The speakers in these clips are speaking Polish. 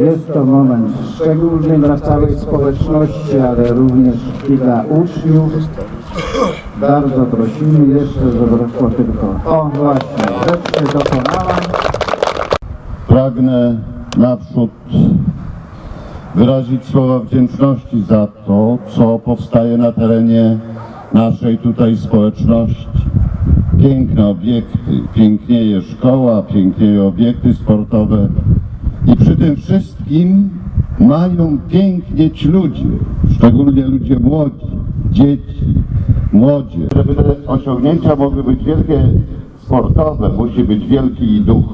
Jest to moment szczególny dla całej społeczności, ale również i dla uczniów. Bardzo prosimy jeszcze, doszło tylko. O właśnie, rzecz się dokonała. Pragnę naprzód wyrazić słowa wdzięczności za to, co powstaje na terenie naszej tutaj społeczności. Piękne obiekty, pięknieje szkoła, pięknieją obiekty sportowe i przy tym wszystkim mają pięknieć ludzie, szczególnie ludzie młodzi, dzieci, młodzież. Żeby te osiągnięcia mogły być wielkie sportowe, musi być wielki duch.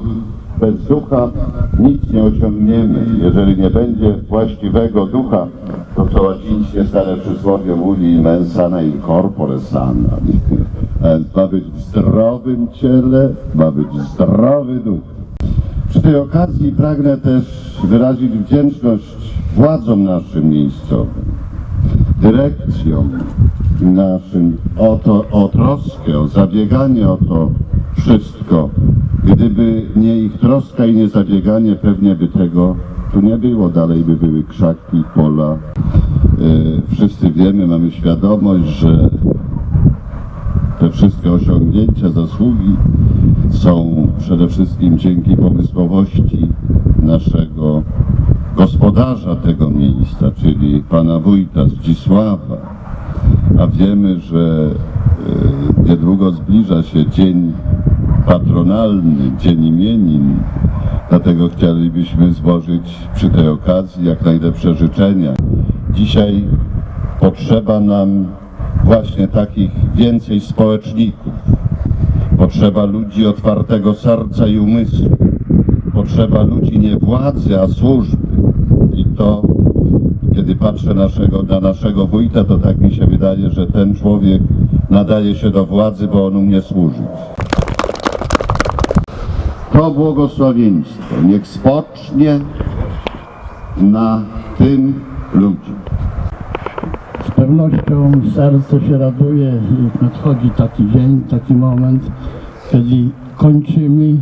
Bez ducha nic nie osiągniemy. Jeżeli nie będzie właściwego ducha, to co łacińskie stare przysłowie mówi mens sana in corpore sana. Ma być w zdrowym ciele, ma być zdrowy duch. Przy tej okazji pragnę też wyrazić wdzięczność władzom naszym miejscowym, dyrekcjom naszym o, to, o troskę, o zabieganie o to wszystko. Gdyby nie ich troska i nie zabieganie, pewnie by tego tu nie było. Dalej by były krzaki, pola. E, wszyscy wiemy, mamy świadomość, że te wszystkie osiągnięcia, zasługi są przede wszystkim dzięki pomysłowości naszego gospodarza tego miejsca, czyli pana wójta Zdzisława. A wiemy, że e, niedługo zbliża się dzień patronalny, dzień imienin. Dlatego chcielibyśmy złożyć przy tej okazji jak najlepsze życzenia. Dzisiaj potrzeba nam właśnie takich więcej społeczników. Potrzeba ludzi otwartego serca i umysłu. Potrzeba ludzi nie władzy, a służby. I to, kiedy patrzę naszego, na naszego wójta, to tak mi się wydaje, że ten człowiek nadaje się do władzy, bo on umie służyć. To błogosławieństwo niech spocznie na tym ludziom. Pewnością serce się raduje, jak nadchodzi taki dzień, taki moment, kiedy kończymy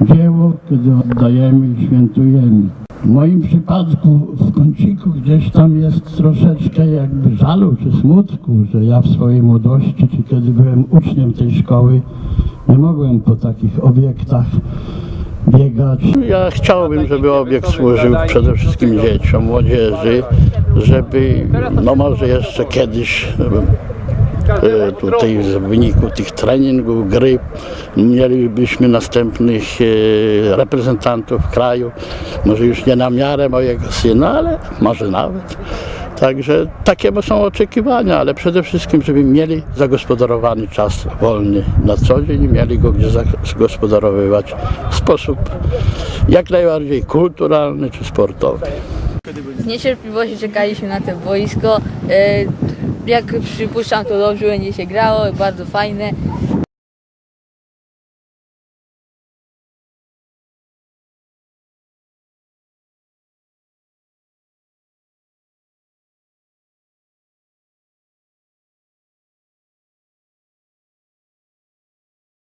dzieło, kiedy oddajemy i świętujemy. W moim przypadku w kąciku gdzieś tam jest troszeczkę jakby żalu czy smutku, że ja w swojej młodości, czy kiedy byłem uczniem tej szkoły, nie mogłem po takich obiektach biegać. Ja chciałbym, żeby obiekt służył przede wszystkim dzieciom, młodzieży, żeby, no może jeszcze kiedyś e, tutaj w wyniku tych treningów, gry mielibyśmy następnych e, reprezentantów kraju, może już nie na miarę mojego syna, ale może nawet. Także takie są oczekiwania, ale przede wszystkim, żeby mieli zagospodarowany czas wolny na co dzień mieli go gdzie zagospodarowywać w sposób jak najbardziej kulturalny czy sportowy. Z niecierpliwością czekaliśmy na to boisko. E, Jak przypuszczam, to dobrze będzie się grało, bardzo fajne.